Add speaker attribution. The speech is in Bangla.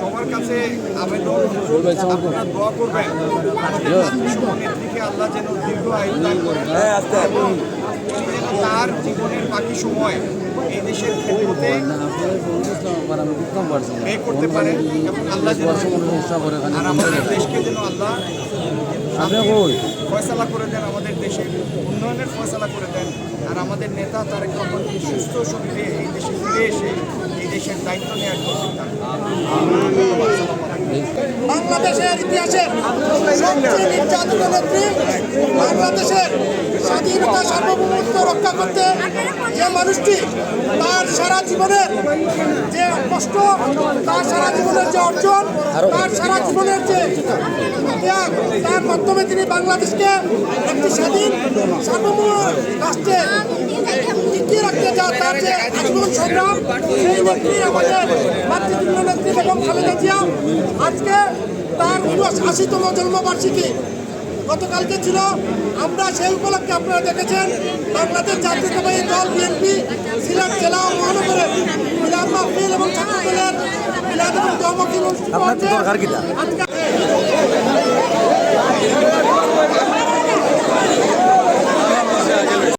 Speaker 1: সবার কাছে আবেদন আপনারা দোয়া করবেন। নেত্রীকে আল্লাহ যেন দীর্ঘ আয়ু দান করেন এবং তার জীবনের বাকি সময় এই দেশের ক্ষেত্রে ব্যয় করতে পারেন এবং আল্লাহ যেন আর আমাদের দেশকে যেন আল্লাহ ফয়সালা করে দেন আমাদের দেশের উন্নয়নের ফয়সালা করে দেন। আর আমাদের নেতা তারেক রহমানকে সুস্থ শরীরে এই দেশে ফিরে এসে
Speaker 2: বাংলাদেশের ইতিহাসের সবচেয়ে নির্যাতিত নেত্রী বাংলাদেশের স্বাধীনতা সার্বভৌমত্ব রক্ষা করতে যে মানুষটি তার সারা জীবনের যে কষ্ট, তার সারা জীবনের যে অর্জন, তার সারা জীবনের যে ত্যাগ, তার মাধ্যমে তিনি বাংলাদেশকে একটি স্বাধীন সার্বভৌম রাষ্ট্রে তার যে আজীবন সংগ্রাম সেই নেত্রী আমাদের মাতৃতুল্য নেত্রী বেগম খালেদা জিয়া আজকে তার আশিতম জন্মবার্ষিকী গতকালকে ছিল। আমরা সেই উপলক্ষে আপনারা দেখেছেন বাংলাদেশ জাতীয়তাবাদী দল বিএনপি সিলেট জেলা ও মহানগরের মিলাদ মাহফিল এবং ছাত্র দলের মিলাদ এবং দমকিল অনুষ্ঠিত আজকে